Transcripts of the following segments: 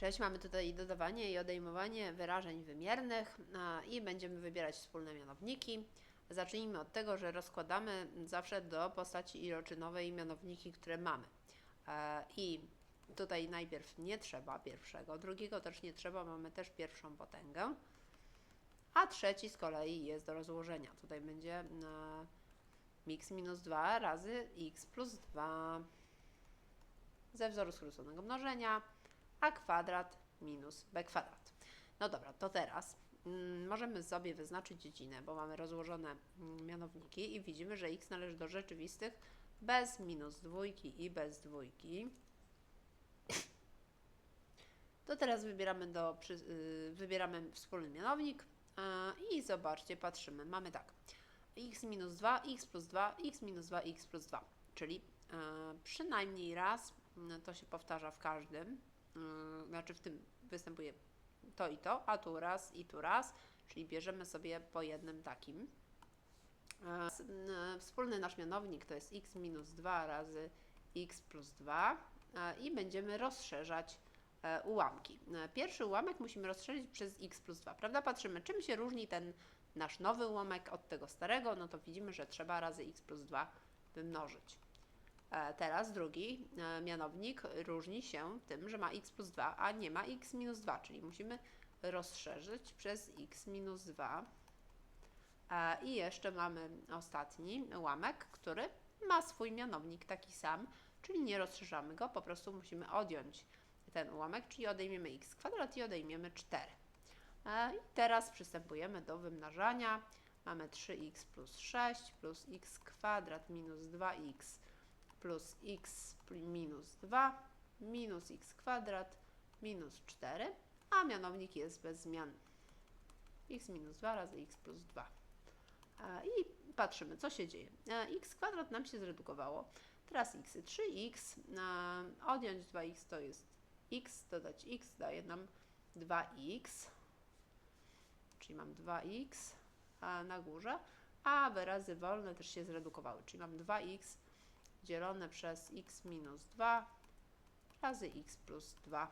Cześć, mamy tutaj dodawanie i odejmowanie wyrażeń wymiernych i będziemy wybierać wspólne mianowniki. Zacznijmy od tego, że rozkładamy zawsze do postaci iloczynowej mianowniki, które mamy. E, I tutaj najpierw nie trzeba pierwszego, drugiego też nie trzeba, mamy też pierwszą potęgę, a trzeci z kolei jest do rozłożenia. Tutaj będzie e, mix minus 2 razy x plus 2 ze wzoru skróconego mnożenia a kwadrat minus b kwadrat. No dobra, to teraz mm, możemy sobie wyznaczyć dziedzinę, bo mamy rozłożone mm, mianowniki i widzimy, że x należy do rzeczywistych bez minus dwójki i bez dwójki. To teraz wybieramy, do, yy, wybieramy wspólny mianownik i zobaczcie, patrzymy. Mamy tak, x minus 2, x plus 2, x minus 2, x plus 2, czyli yy, przynajmniej raz, yy, to się powtarza w każdym, znaczy w tym występuje to i to, a tu raz i tu raz, czyli bierzemy sobie po jednym takim. Yy, Wspólny nasz mianownik to jest x minus 2 razy x plus 2 yy, i będziemy rozszerzać e, ułamki. E, Pierwszy ułamek musimy rozszerzyć przez x plus 2, prawda? Patrzymy, czym się różni ten nasz nowy ułamek od tego starego, no to widzimy, że trzeba razy x plus 2 wymnożyć. E, Teraz drugi e, mianownik różni się tym, że ma x plus 2, a nie ma x minus 2, czyli musimy rozszerzyć przez x minus 2. E, I jeszcze mamy ostatni ułamek, który ma swój mianownik taki sam, czyli nie rozszerzamy go, po prostu musimy odjąć ten ułamek, czyli odejmiemy x kwadrat i odejmiemy 4. E, I teraz przystępujemy do wymnażania. Mamy 3x plus 6 plus x kwadrat minus 2x plus x minus 2 minus x kwadrat minus 4, a mianownik jest bez zmian. x minus 2 razy x plus 2. E, I patrzymy, co się dzieje. E, x kwadrat nam się zredukowało. Teraz x, 3x, e, odjąć 2x to jest x, dodać x daje nam 2x, czyli mam 2x a na górze, a wyrazy wolne też się zredukowały, czyli mam 2x dzielone przez x minus 2 razy x plus 2.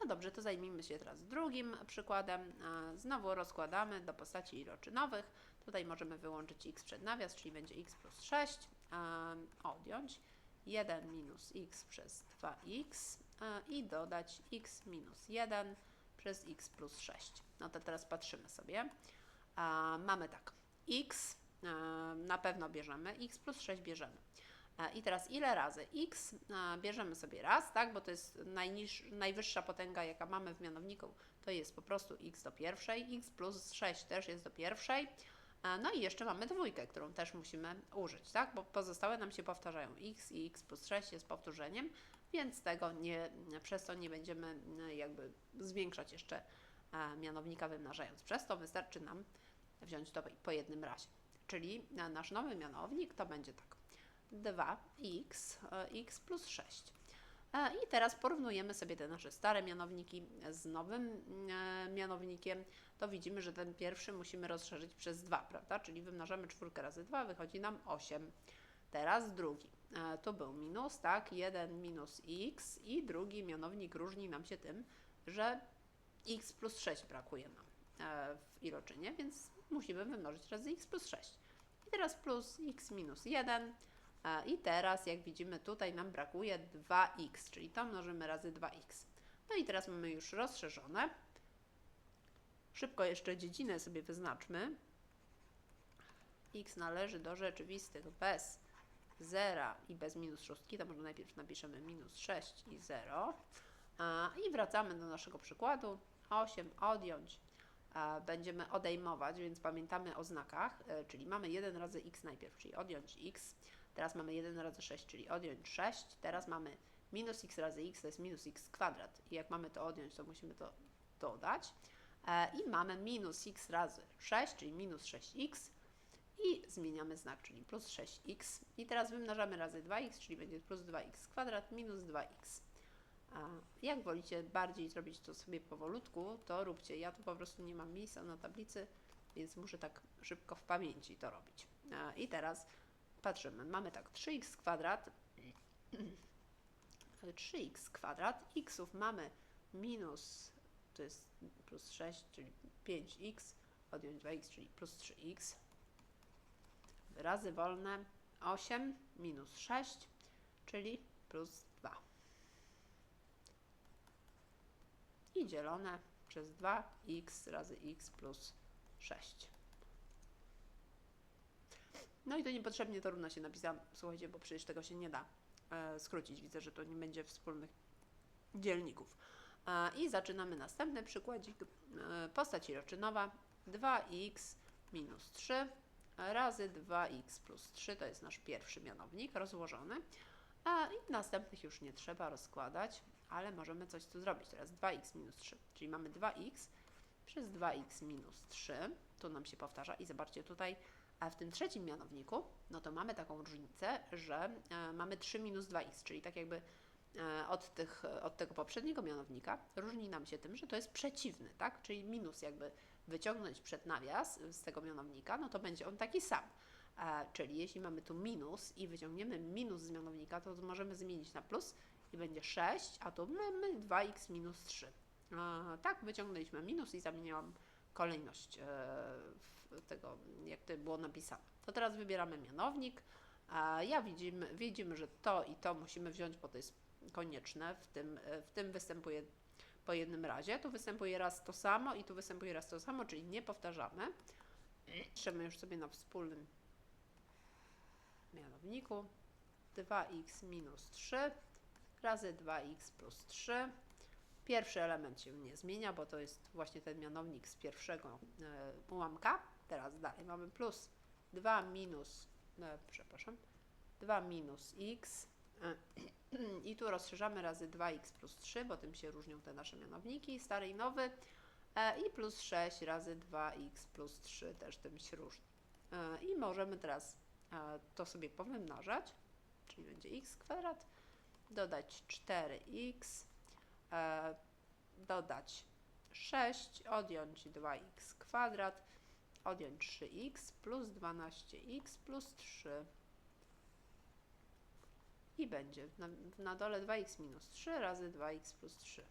No dobrze, to zajmijmy się teraz drugim przykładem. Znowu rozkładamy do postaci iloczynowych. Tutaj możemy wyłączyć x przed nawias, czyli będzie x plus 6, a, odjąć 1 minus x przez 2x a, i dodać x minus 1 przez x plus 6. No to teraz patrzymy sobie. Mamy tak, x na pewno bierzemy, x plus 6 bierzemy. E, I teraz ile razy x e, bierzemy sobie raz, tak, bo to jest najniż, najwyższa potęga, jaka mamy w mianowniku, to jest po prostu x do pierwszej, x plus 6 też jest do pierwszej. E, No i jeszcze mamy dwójkę, którą też musimy użyć, tak, bo pozostałe nam się powtarzają. x i x plus 6 jest powtórzeniem, więc tego nie, przez to nie będziemy e, jakby zwiększać jeszcze e, mianownika wymnażając. Przez to wystarczy nam wziąć to po jednym razie. Czyli na nasz nowy mianownik to będzie tak 2x, e, x plus 6. E, I teraz porównujemy sobie te nasze stare mianowniki z nowym e, mianownikiem. To widzimy, że ten pierwszy musimy rozszerzyć przez 2, prawda? Czyli wymnażamy czwórkę razy 2, wychodzi nam 8. Teraz drugi. Tu był minus, tak? 1 minus x i drugi mianownik różni nam się tym, że x plus 6 brakuje nam w iloczynie, więc musimy wymnożyć razy x plus 6. I teraz plus x minus 1. e, I teraz, jak widzimy, tutaj nam brakuje 2x, czyli to mnożymy razy 2x. No i teraz mamy już rozszerzone. Szybko jeszcze dziedzinę sobie wyznaczmy. x należy do rzeczywistych bez 0 i bez minus szóstki, to może najpierw napiszemy minus 6 i 0. A, I wracamy do naszego przykładu. 8 odjąć będziemy odejmować, więc pamiętamy o znakach, e, czyli mamy 1 razy x najpierw, czyli odjąć x. Teraz mamy 1 razy 6, czyli odjąć 6. Teraz mamy minus x razy x, to jest minus x kwadrat. I jak mamy to odjąć, to musimy to dodać. E, I mamy minus x razy 6, czyli minus 6x. I zmieniamy znak, czyli plus 6x. I teraz wymnażamy razy 2x, czyli będzie plus 2x kwadrat minus 2x. A jak wolicie bardziej zrobić to sobie powolutku, to róbcie. Ja tu po prostu nie mam miejsca na tablicy, więc muszę tak szybko w pamięci to robić. A, I teraz patrzymy. Mamy tak 3x kwadrat 3x kwadrat. xów mamy minus, to jest plus 6, czyli 5x, odjąć 2x, czyli plus 3x. Wyrazy wolne 8 minus 6, czyli plus 2. I dzielone przez 2x razy x plus 6. No i to niepotrzebnie to równo się napisałam, słuchajcie, bo przecież tego się nie da e, skrócić. Widzę, że to nie będzie wspólnych dzielników. E, I zaczynamy następny przykładzik. E, postać iloczynowa 2x minus 3 razy 2x plus 3 to jest nasz pierwszy mianownik rozłożony. A następnych już nie trzeba rozkładać, ale możemy coś tu zrobić. Teraz 2x minus 3, czyli mamy 2x przez 2x minus 3. Tu nam się powtarza i zobaczcie tutaj, a w tym trzecim mianowniku, no to mamy taką różnicę, że e, mamy 3 minus 2x, czyli tak jakby e, od, tych, od tego poprzedniego mianownika różni nam się tym, że to jest przeciwny, tak? Czyli minus jakby wyciągnąć przed nawias z tego mianownika, no to będzie on taki sam. Czyli jeśli mamy tu minus i wyciągniemy minus z mianownika, to możemy zmienić na plus i będzie 6, a tu mamy 2x minus 3. E, tak, wyciągnęliśmy minus i zamieniłam kolejność e, tego, jak to było napisane. To teraz wybieramy mianownik. Ja widzimy, widzimy, że to i to musimy wziąć, bo to jest konieczne. W tym, e, w tym występuje po jednym razie. Tu występuje raz to samo i tu występuje raz to samo, czyli nie powtarzamy. Piszemy już sobie na wspólnym mianowniku 2x minus 3 razy 2x plus 3. Pierwszy element się nie zmienia, bo to jest właśnie ten mianownik z pierwszego e, ułamka. Teraz dalej mamy plus 2 minus, e, przepraszam, 2 minus x e, i tu rozszerzamy razy 2x plus 3, bo tym się różnią te nasze mianowniki, stary i nowy. I plus 6 razy 2x plus 3 też tym się różni. I możemy teraz to sobie powymnażać, czyli będzie x kwadrat, dodać 4x, e, dodać 6, odjąć 2x kwadrat, odjąć 3x plus 12x plus 3 i będzie na, na dole 2x minus 3 razy 2x plus 3.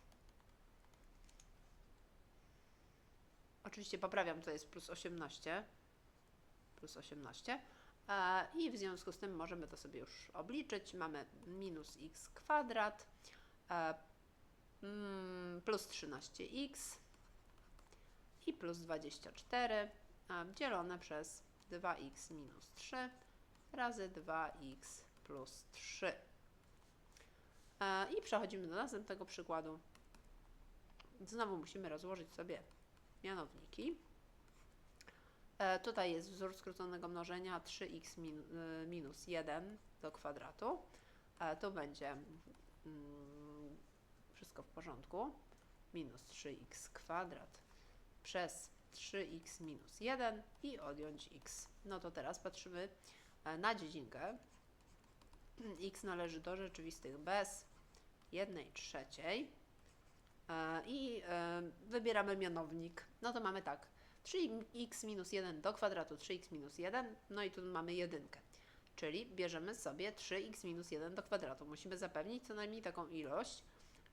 Oczywiście poprawiam, to jest plus 18. Plus 18. I w związku z tym możemy to sobie już obliczyć. Mamy minus x kwadrat mm, plus 13x i plus 24 e, dzielone przez 2x minus 3 razy 2x plus 3. E, I przechodzimy do następnego przykładu. Znowu musimy rozłożyć sobie mianowniki. E, tutaj jest wzór skróconego mnożenia 3x min, y, minus 1 do kwadratu. E, tu będzie mm, wszystko w porządku. Minus 3x kwadrat przez 3x minus 1 i odjąć x. No to teraz patrzymy e, na dziedzinkę. x należy do rzeczywistych bez 1 trzeciej e, i e, wybieramy mianownik. No to mamy tak, 3x minus 1 do kwadratu 3x minus 1, no i tu mamy jedynkę. Czyli bierzemy sobie 3x minus 1 do kwadratu. Musimy zapewnić co najmniej taką ilość,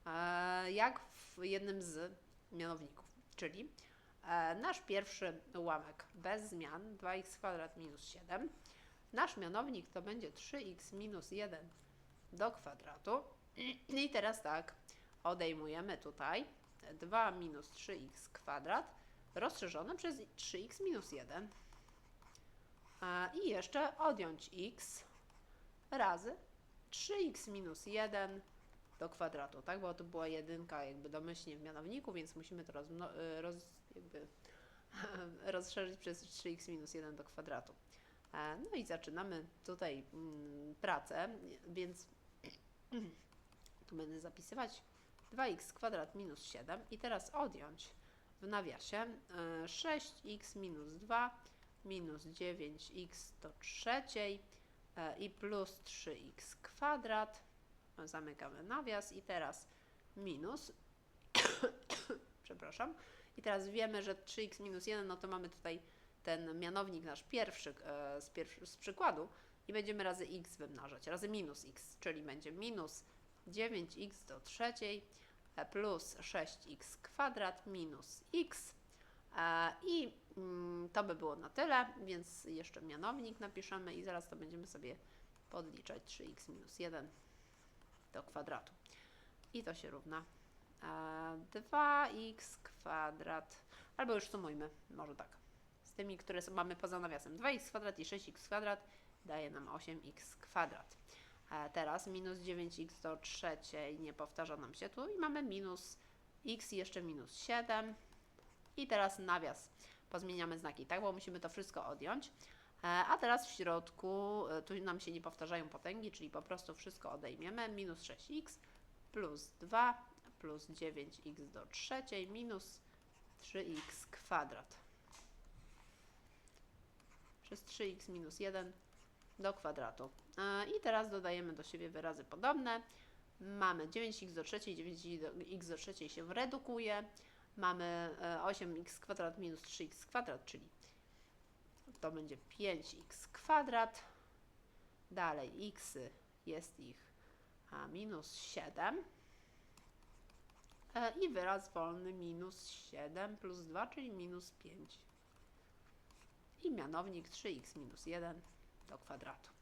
e, jak w jednym z mianowników. Czyli nasz pierwszy ułamek bez zmian, 2x kwadrat minus 7. Nasz mianownik to będzie 3x minus 1 do kwadratu. I teraz tak, odejmujemy tutaj 2 minus 3x kwadrat rozszerzone przez 3x minus 1. I jeszcze odjąć x razy 3x minus 1 do kwadratu, tak? Bo to była jedynka jakby domyślnie w mianowniku, więc musimy to y, roz, jakby rozszerzyć przez 3x minus 1 do kwadratu. E, no i zaczynamy tutaj mm, pracę, więc tu będę zapisywać 2x kwadrat minus 7 i teraz odjąć w nawiasie 6x minus 2 minus 9x do trzeciej e, i plus 3x kwadrat. Zamykamy nawias i teraz minus, przepraszam, i teraz wiemy, że 3x minus 1, no to mamy tutaj ten mianownik nasz pierwszy e, z, pierwszy, z przykładu i będziemy razy x wymnażać, razy minus x, czyli będzie minus 9x do trzeciej e, plus 6x kwadrat minus x. E, I mm, to by było na tyle, więc jeszcze mianownik napiszemy i zaraz to będziemy sobie podliczać 3x minus 1 do kwadratu. I to się równa e, 2x kwadrat, albo już sumujmy, może tak, z tymi, które mamy poza nawiasem. 2x kwadrat i 6x kwadrat daje nam 8x kwadrat. Teraz minus 9x do trzeciej nie powtarza nam się tu i mamy minus x jeszcze minus 7. I teraz nawias. Pozmieniamy znaki, tak? Bo musimy to wszystko odjąć. E, A teraz w środku, e, tu nam się nie powtarzają potęgi, czyli po prostu wszystko odejmiemy. Minus 6x plus 2 plus 9x do trzeciej minus 3x kwadrat. Przez 3x minus 1 do kwadratu. E, I teraz dodajemy do siebie wyrazy podobne. Mamy 9x do trzeciej, 9x do trzeciej się redukuje. Mamy e, 8x kwadrat minus 3x kwadrat, czyli to będzie 5x kwadrat. Dalej x jest ich a, minus 7. E, I wyraz wolny minus 7 plus 2, czyli minus 5. I mianownik 3x minus 1 do kwadratu.